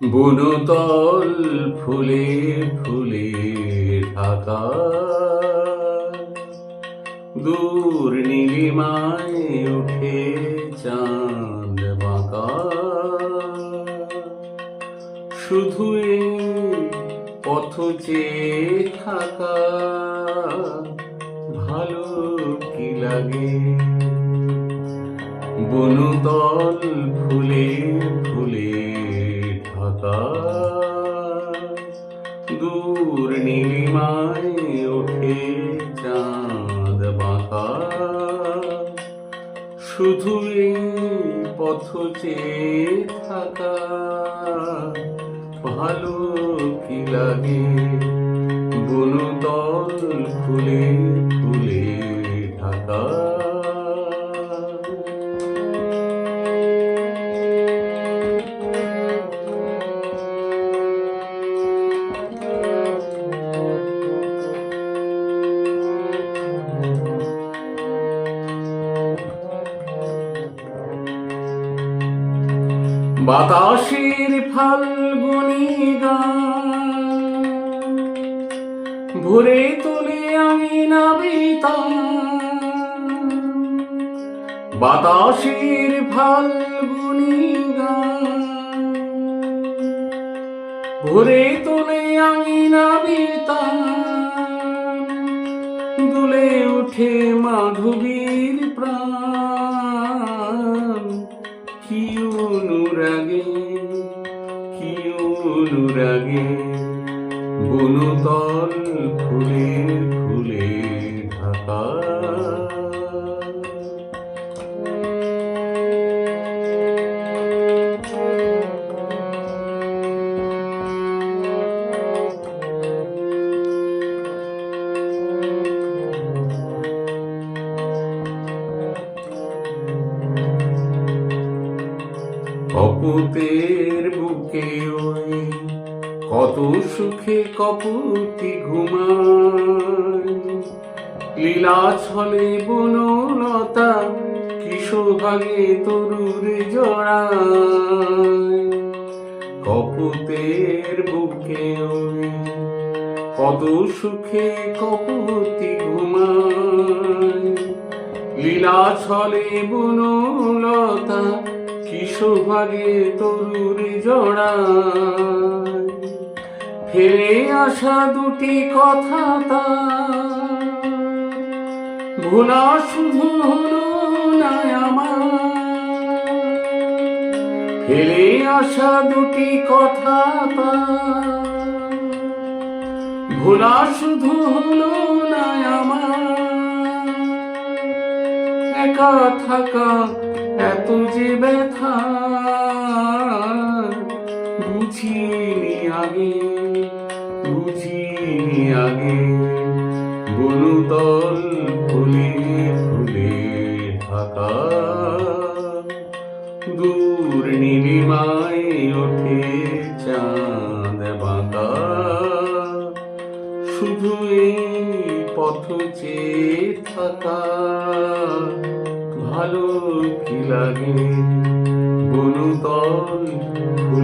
বনতল ফুলে ফুলে ঢাকা। দূর নীলিমায় উঠে চাঁদ বাঁকা। শুধু চেয়ে থাকা, ভালো কি লাগে? বনুতল ফুলে ফুলে ঢাকা দূর নীলিমায় ওঠে চাঁদ বাঁকা। শুধু পথ চেয়ে থাকা ভালো কি লাগে? বনতল ফুলে ফুলে ঢাকা। বাতাসের ফাল্গুনি গান। ভরে তুলে আমি নাবিতা বাতাসের ফাল্গুনি গান। ভরে তুলে আমি নাবিতা দুলে উঠে মাধবীর প্রাণ। অনুরাগে বনতল ফুলে ফুলে ঢাকা। কপুতের বুকে ওই কত সুখে কপুতি ঘুমায়। লীলা ছলে বনলতা কিশোভাগে তরুর জড়ায়। কপুতের বুকে কত সুখে কপুতি ঘুমায়। লীলা ছলে বনলতা কিশোভাগে তরুর জড়ায়। ফেরে আসা দুটি কথা ভোলা শুধু হলো না আমার। ফেলে আসা দুটি কথা ভোলা শুধু হলো না আমার। একা থাকা এত যে ব্যথা বুঝিনি আগে বনতল ফুলে ফুলে ঢাকা। দূর নীলিমায় ওঠে চাঁদ বাঁকা। শুধু এই পথ চেয়ে থাকা ভালো কি লাগে? বনতল ফুলে